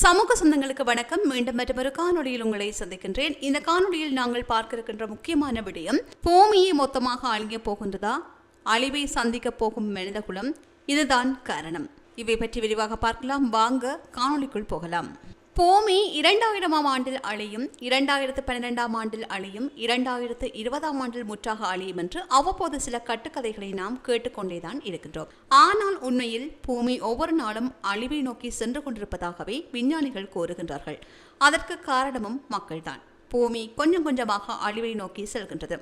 சமூக சொந்தங்களுக்கு வணக்கம். மீண்டும் மற்றொரு காணொலியில் உங்களை சந்திக்கின்றேன். இந்த காணொளியில் நாங்கள் பார்க்க இருக்கின்ற முக்கியமான விடயம் பூமியை மொத்தமாக அழிய போகின்றதா? அழிவை சந்திக்க போகும் மனிதகுலம் இதுதான் காரணம். இவை பற்றி விரிவாக பார்க்கலாம். வாங்க காணொளிக்குள் போகலாம். பூமி இரண்டாயிரமாம் ஆண்டில் அழியும் இரண்டாயிரத்து பன்னிரெண்டாம் ஆண்டில் அழியும் இரண்டாயிரத்து இருபதாம் ஆண்டில் முற்றாக அழியும் என்று அவ்வப்போது சில கட்டுக்கதைகளை நாம் கேட்டுக்கொண்டேதான் இருக்கின்றோம். ஆனால் உண்மையில் பூமி ஒவ்வொரு நாளும் அழிவை நோக்கி சென்று கொண்டிருப்பதாகவே விஞ்ஞானிகள் கூறுகின்றார்கள். அதற்கு காரணமும் மக்கள்தான். பூமி கொஞ்சம் கொஞ்சமாக அழிவை நோக்கி செல்கின்றது.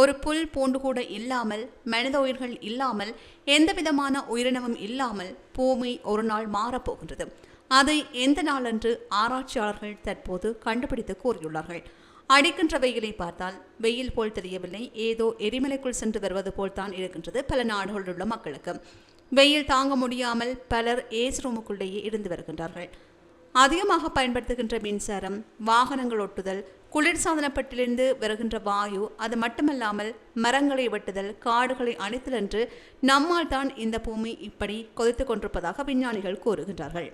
ஒரு புல் பூண்டு கூட இல்லாமல் மனித உயிர்கள் இல்லாமல் எந்த விதமான உயிரினமும் இல்லாமல் பூமி ஒரு நாள் மாறப்போகின்றது. அதை எந்த நாளன்று ஆராய்ச்சியாளர்கள் தற்போது கண்டுபிடித்து கூறியுள்ளார்கள். அடிக்கின்ற வெயிலை பார்த்தால் வெயில் போல் தெரியவில்லை. ஏதோ எரிமலைக்குள் சென்று வருவது போல் தான் இருக்கின்றது பல நாடுகளில் உள்ள மக்களுக்கு. வெயில் தாங்க முடியாமல் பலர் ஏஸ் ரூமுக்குள்ளேயே இருந்து வருகின்றார்கள். அதிகமாக பயன்படுத்துகின்ற மின்சாரம் வாகனங்கள் ஒட்டுதல் குளிர்சாதனப்பட்டிலிருந்து வருகின்ற வாயு அது மட்டுமல்லாமல் மரங்களை வெட்டுதல் காடுகளை அணைத்தல் என்று நம்மால் தான் இந்த பூமி இப்படி கொதித்து கொண்டிருப்பதாக விஞ்ஞானிகள் கூறுகின்றார்கள்.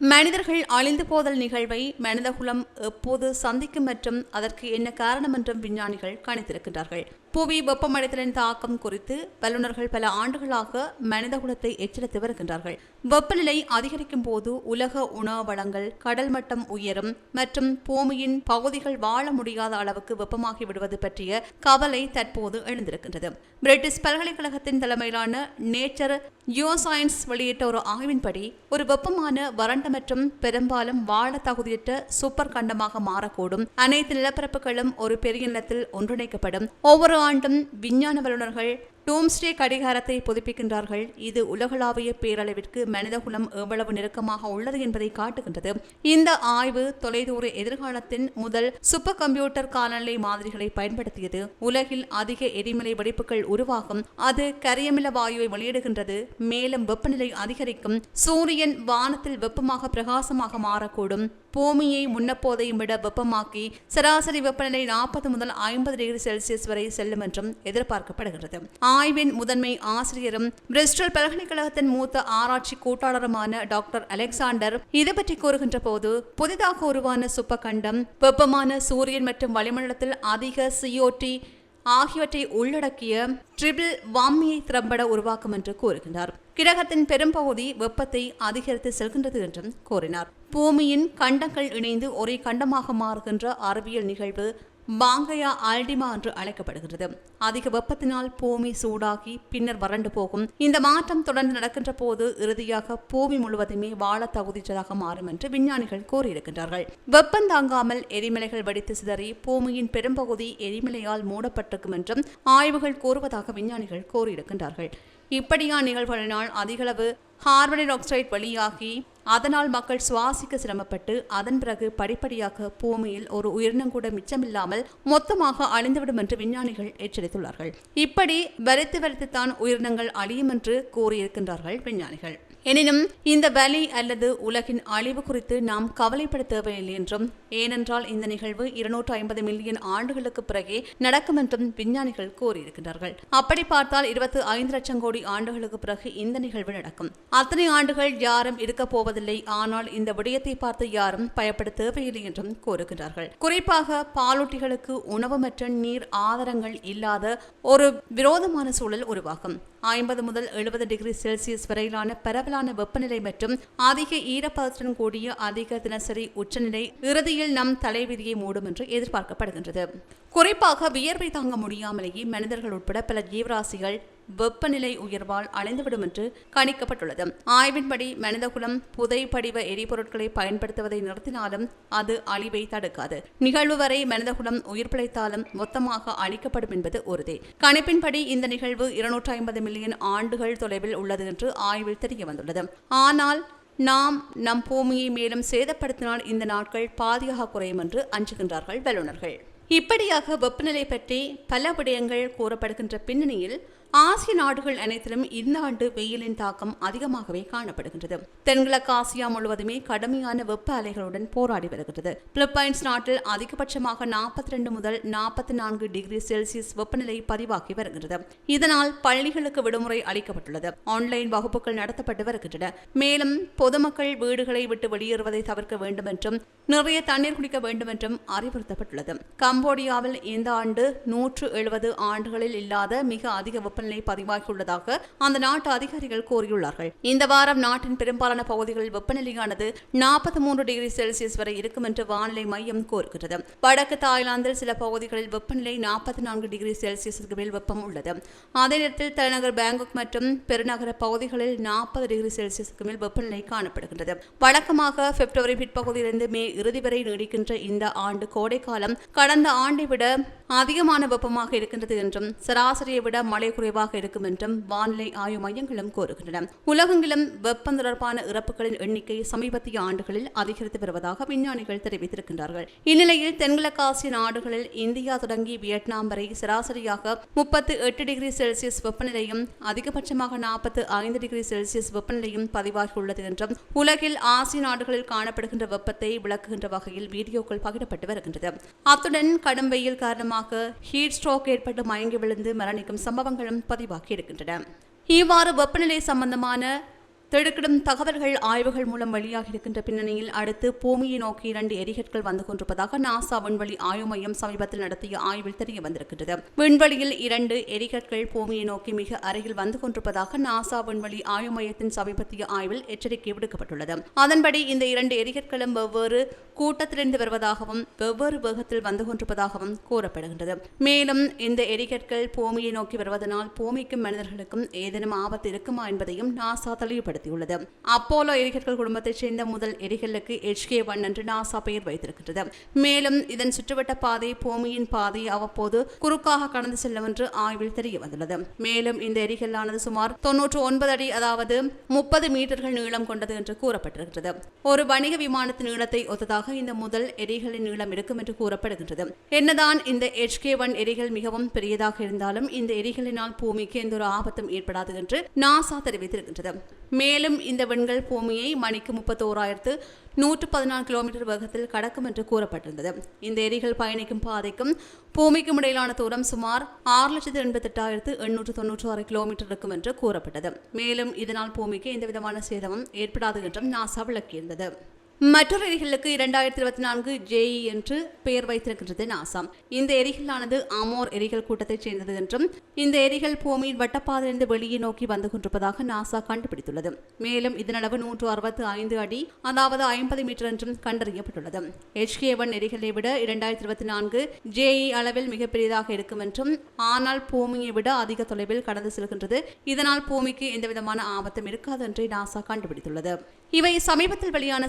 மனிதர்கள் அழிந்து போதல் நிகழ்வை மனிதகுலம் எப்போது சந்திக்கும் மற்றும் அதற்கு என்ன காரணம் என்றும் விஞ்ஞானிகள் கணித்திருக்கின்றார்கள். புவி வெப்பமடைதலின் தாக்கம் குறித்து வல்லுநர்கள் பல ஆண்டுகளாக மனிதகுலத்தை எச்சரித்து வருகின்றார்கள். வெப்பநிலை அதிகரிக்கும் போது உலக உணவு வளங்கள் கடல் மட்டம் உயரும் மற்றும் பூமியின் பகுதிகள் வாழ முடியாத அளவுக்கு வெப்பமாகி விடுவது பற்றிய கவலை தற்போது எழுந்திருக்கின்றது. பிரிட்டிஷ் பல்கலைக்கழகத்தின் தலைமையிலான நேச்சர் யோசைன்ஸ் வெளியிட்ட ஒரு ஆய்வின்படி ஒரு வெப்பமான வறண்ட மற்றும் பெரும்பாலும் வாழ தகுதியற்ற சூப்பர் கண்டமாக மாறக்கூடும். அனைத்து நிலப்பரப்புகளும் ஒரு பெரிய நிலத்தில் ஒன்றிணைக்கப்படும். ஒவ்வொரு ஆண்டும் விஞ்ஞான வல்லுநர்கள் டூம்ஸ்டே கடிகாரத்தை புதுப்பிக்கின்றார்கள். இது உலகளாவிய பேரளவிற்கு மனிதகுலம் எவ்வளவு நெருக்கமாக உள்ளது என்பதை காட்டுகின்றது. இந்த ஆய்வு தொலைதூர எதிர்காலத்தின் முதல் சூப்பர் கம்ப்யூட்டர் காலநிலை மாதிரிகளை பயன்படுத்தியது. உலகில் அதிக எரிமலை வெடிப்புகள் உருவாகும். அது கரியமில வாயுவை வெளியிடுகின்றது. மேலும் வெப்பநிலை அதிகரிக்கும். சூரியன் வானத்தில் வெப்பமாக பிரகாசமாக மாறக்கூடும். பூமியை முன்னப்போதையும் விட வெப்பமாக்கி சராசரி வெப்பநிலை நாற்பது முதல் ஐம்பது டிகிரி செல்சியஸ் வரை செல்லும் என்றும் எதிர்பார்க்கப்படுகிறது. ஆய்வின் முதன்மை ஆசிரியரும் பிரிஸ்டல் பல்கலைக்கழகத்தின் மூத்த ஆராய்ச்சி கூட்டாளருமான டாக்டர் அலெக்சாண்டர் இது பற்றி கூறுகின்ற போது புதிதாக உருவான சுப்பகண்டம் வெப்பமான சூரியன் மற்றும் வளிமண்டலத்தில் அதிக சிஓடி ஆகியவற்றை உள்ளடக்கிய ட்ரிபிள் வாமியை திறம்பட உருவாக்கும் என்று கூறுகின்றார். கிரகத்தின் பெரும்பகுதி வெப்பத்தை அதிகரித்து செல்கின்றது என்றும் கூறினார். பூமியின் கண்டங்கள் இணைந்து ஒரே கண்டமாக மாறுகின்ற அறிவியல் நிகழ்வு பாங்கயா ஆல்டிமா என்று அழைக்கப்படுகிறது அதிக வெப்பத்தினால் பூமி சூடாகி பின்னர் வறண்டு போகும். இந்த மாற்றம் தொடர்ந்து நடக்கின்ற போது இறுதியாக பூமி முழுவதுமே வாழ தகுதிச்சதாக மாறும் என்று விஞ்ஞானிகள் கூறியிருக்கின்றார்கள். வெப்பம் தாங்காமல் எரிமலைகள் வெடித்து சிதறி பூமியின் பெரும்பகுதி எரிமலையால் மூடப்பட்டிருக்கும் என்றும் ஆய்வுகள் கூறுவதாக விஞ்ஞானிகள் கூறியிருக்கின்றார்கள். இப்படியான நிகழ்வுகளினால் அதிகளவு கார்பன் ஆக்சைடு வெளியாகி அதனால் மக்கள் சுவாசிக்க சிரமப்பட்டு அதன் பிறகு படிப்படியாக பூமியில் ஒரு உயிரினம் கூட மிச்சமில்லாமல் மொத்தமாக அழிந்துவிடும் என்று விஞ்ஞானிகள் எச்சரித்துள்ளார்கள். இப்படி வரைத்து வரைத்துத்தான் உயிரினங்கள் அழியும் என்று கூறியிருக்கின்றார்கள் விஞ்ஞானிகள். எனினும் இந்த வலி அல்லது உலகின் அழிவு குறித்து நாம் கவலைப்பட தேவையில்லை என்றும் ஏனென்றால் இந்த நிகழ்வு இருநூற்று ஐம்பது மில்லியன் ஆண்டுகளுக்கு பிறகே நடக்கும் என்றும் விஞ்ஞானிகள் கூறியிருக்கிறார்கள். அப்படி பார்த்தால் இருபத்தி ஐந்து லட்சம் கோடி ஆண்டுகளுக்கு பிறகு இந்த நிகழ்வு நடக்கும். அத்தனை ஆண்டுகள் யாரும் இருக்கப் போவதில்லை ஆனால் இந்த விடயத்தை பார்த்து யாரும் பயப்பட தேவையில்லை என்றும் கூறுகிறார்கள். குறிப்பாக பாலூட்டிகளுக்கு உணவு மற்றும் நீர் ஆதாரங்கள் இல்லாத ஒரு விரோதமான சூழல் உருவாகும். ஐம்பது முதல் எழுபது டிகிரி செல்சியஸ் வரையிலான பரவலான வெப்பநிலை மற்றும் அதிக ஈரப்பதத்துடன் கூடிய அதிக தினசரி உச்சநிலை இறுதியில் நம் தலைவிதியை மூடும் என்று எதிர்பார்க்கப்படுகின்றது. குறிப்பாக வியர்வை தாங்க முடியாமலேயே மனிதர்கள் உட்பட பல ஜீவராசிகள் வெப்பநிலை உயர்வால் அடைந்துவிடும் என்று கணிக்கப்பட்டுள்ளது. ஆய்வின்படி மனிதகுலம் புதை படிவ எரிபொருட்களை பயன்படுத்துவதை நிறுத்தினாலும் அது அழிவை தடுக்காது. நிகழ்வு வரை மனிதகுலம் உயிர் பிழைத்தாலும் மொத்தமாக அழிக்கப்படும் என்பது உறுதி. கணிப்பின்படி இந்த நிகழ்வு இருநூற்றி ஐம்பது மில்லியன் ஆண்டுகள் தொலைவில் உள்ளது என்று ஆய்வில் தெரிய வந்துள்ளது. ஆனால் நாம் நம் பூமியை மேலும் சேதப்படுத்தினால் இந்த நாட்கள் பாதியாக குறையும் என்று அஞ்சுகின்றார்கள் வல்லுநர்கள். இப்படியாக வெப்பநிலை பற்றி பல விடயங்கள் கூறப்படுகின்ற பின்னணியில் ஆசிய நாடுகள் அனைத்திலும் இந்த ஆண்டு வெயிலின் தாக்கம் அதிகமாகவே காணப்படுகின்றது. தென்கிழக்கு ஆசியா முழுவதுமே கடுமையான வெப்ப அலைகளுடன் போராடி வருகிறது பிலிப்பைன்ஸ் நாட்டில் அதிகபட்சமாக நாற்பத்தி ரெண்டு முதல் நாற்பத்தி நான்கு டிகிரி செல்சியஸ் வெப்பநிலை பதிவாகி வருகிறது இதனால் பள்ளிகளுக்கு விடுமுறை அளிக்கப்பட்டுள்ளது. ஆன்லைன் வகுப்புகள் நடத்தப்பட்டு வருகின்றன. மேலும் பொதுமக்கள் வீடுகளை விட்டு வெளியேறுவதை தவிர்க்க வேண்டும் என்றும் நிறைய தண்ணீர் குடிக்க வேண்டும் என்றும் அறிவுறுத்தப்பட்டுள்ளது. கம்போடியாவில் இந்த ஆண்டு நூற்று எழுபது ஆண்டுகளில் இல்லாத மிக அதிக வெப்பநிலை பதிவாகியுள்ளதாக அந்த நாட்டு அதிகாரிகள் கூறியுள்ளார்கள். இந்த வாரம் நாட்டின் பெரும்பாலான பகுதிகளில் வெப்பநிலையானது நாற்பத்தி மூன்று டிகிரி செல்சியஸ் வரை இருக்கும் என்று வானிலை மையம் கூறுகிறது வடக்கு தாய்லாந்தில் சில பகுதிகளில் வெப்பநிலை நாற்பத்தி நான்கு டிகிரி செல்சியஸுக்கு மேல் வெப்பம் உள்ளது. அதே நேரத்தில் தலைநகர் பேங்காக் மற்றும் பெருநகர பகுதிகளில் நாற்பது டிகிரி செல்சியஸுக்கு மேல் வெப்பநிலை காணப்படுகின்றது. வழக்கமாக பிப்ரவரி பிற்பகுதியிலிருந்து மே இறுதி வரை நீடிக்கின்ற இந்த ஆண்டு கோடைக்காலம் கடந்த ஆண்டை விட அதிகமான வெப்பமாக இருக்கின்றது என்றும் சராசரியை விட மழை குறை குறைவாக இருக்கும் என்றும் வானிலை ஆய்வு மையங்களும் கூறுகின்றன. உலகெங்கிலும் வெப்பம் தொடர்பான இறப்புகளின் எண்ணிக்கை சமீபத்திய ஆண்டுகளில் அதிகரித்து வருவதாக விஞ்ஞானிகள் தெரிவித்திருக்கின்றார்கள். இந்நிலையில் தென்கிழக்காசிய நாடுகளில் இந்தியா தொடங்கி வியட்நாம் வரை சராசரியாக முப்பத்து எட்டு டிகிரி செல்சியஸ் வெப்பநிலையும் அதிகபட்சமாக நாற்பத்து ஐந்து டிகிரி செல்சியஸ் வெப்பநிலையும் பதிவாகியுள்ளது என்றும் உலகில் ஆசிய நாடுகளில் காணப்படுகின்ற வெப்பத்தை விளக்குகின்ற வகையில் வீடியோக்கள் பகிரப்பட்டு வருகின்றது. அத்துடன் கடும் வெயில் காரணமாக ஹீட் ஸ்ட்ரோக் ஏற்பட்டு மயங்கி விழுந்து மரணிக்கும் சம்பவங்களும் பதிவாகி இருக்கின்றன இவ்வாறு வெப்பநிலை சம்பந்தமான திடுக்கிடும் தகவல்கள் ஆய்வுகள் மூலம் வெளியாக இருக்கின்ற பின்னணியில் அடுத்து பூமியை நோக்கி இரண்டு எரிகற்கள் வந்து கொண்டிருப்பதாக நாசா விண்வெளி ஆய்வு மையம் சமீபத்தில் நடத்திய ஆய்வில் தெரிய வந்திருக்கின்றது. விண்வெளியில் இரண்டு எரிகற்கள் பூமியை நோக்கி மிக அருகில் வந்து கொண்டிருப்பதாக நாசா விண்வெளி ஆய்வு மையத்தின் சமீபத்திய ஆய்வில் எச்சரிக்கை விடுக்கப்பட்டுள்ளது. அதன்படி இந்த இரண்டு எரிகற்களும் வெவ்வேறு கூட்டத்திலிருந்து வருவதாகவும் வெவ்வேறு வேகத்தில் வந்து கொண்டிருப்பதாகவும் கூறப்படுகின்றது. மேலும் இந்த எரிகற்கள் பூமியை நோக்கி வருவதனால் பூமிக்கும் மனிதர்களுக்கும் ஏதேனும் ஆபத்து இருக்குமா என்பதையும் நாசா தெளிவுபடுத்தியுள்ளது அப்போலோ எரிகற்கள் குடும்பத்தைச் சேர்ந்த முதல் எரிகலுக்கு HK ஒன் என்று நாசா பெயர் வைத்திருக்கின்றது. மேலும் இதன் சுற்றுவட்ட பாதை பூமியின் பாதை அவ்வப்போது குறுக்காக கடந்து செல்லும் என்று ஆய்வில் தெரிய வந்துள்ளது மேலும் இந்த எரிகல்லானது சுமார் தொன்னூற்று ஒன்பது அடி அதாவது முப்பது மீட்டர்கள் நீளம் கொண்டது என்று கூறப்பட்டிருக்கிறது ஒரு வணிக விமானத்தின் நீளத்தை ஒத்ததாக இந்த முதல் எரிகளின் நீளம் இருக்கும் என்று கூறப்படுகின்றது. என்னதான் இந்த HK ஒன் எரிகள் மிகவும் பெரியதாக இருந்தாலும் இந்த எரிகளினால் பூமிக்கு எந்த ஒரு ஆபத்தும் ஏற்படாது என்று நாசா தெரிவித்திருக்கின்றது. மேலும் இந்த விண்கள் பூமியை மணிக்கு முப்பத்தோராயிரத்து நூற்று பதினாலு கிலோமீட்டர் வேகத்தில் கடக்கும் என்று கூறப்பட்டிருந்தது. இந்த எரிகள் பயணிக்கும் பாதைக்கும் பூமிக்கும் இடையிலான தூரம் சுமார் ஆறு லட்சத்து எண்பத்தெட்டாயிரத்து எண்ணூற்று தொன்னூற்று ஆறு கிலோமீட்டர் இருக்கும் என்று கூறப்பட்டது. மேலும் இதனால் பூமிக்கு எந்தவிதமான சேதமும் ஏற்படாது என்றும் நாசா விளக்கியிருந்தது. மற்றொரு எரிகளுக்கு இரண்டாயிரத்தி இருபத்தி நான்கு ஜேஇ என்று பெயர் வைத்திருக்கின்றது நாசா. இந்த எரிகளானது அமோர் எரிகள் கூட்டத்தைச் சேர்ந்தது என்றும் இந்த எரிகள் பூமியின் வட்டப்பாதையிலிருந்து வெளியே நோக்கி வந்து கொண்டிருப்பதாக நாசா கண்டுபிடித்துள்ளது. மேலும் இதன் அளவு நூற்று அறுபத்து ஐந்து அடி அதாவது ஐம்பது மீட்டர் என்றும் கண்டறியப்பட்டுள்ளது. ஹெச்கே ஒன் எரிகளை விட இரண்டாயிரத்தி இருபத்தி நான்கு ஜேஇ அளவில் மிகப்பெரியதாக இருக்கும் என்றும் ஆனால் பூமியை விட அதிக தொலைவில் கடந்து செல்கின்றது. இதனால் பூமிக்கு எந்தவிதமான ஆபத்தும் இருக்காது என்று நாசா கண்டுபிடித்துள்ளது. இவை சமீபத்தில் வெளியான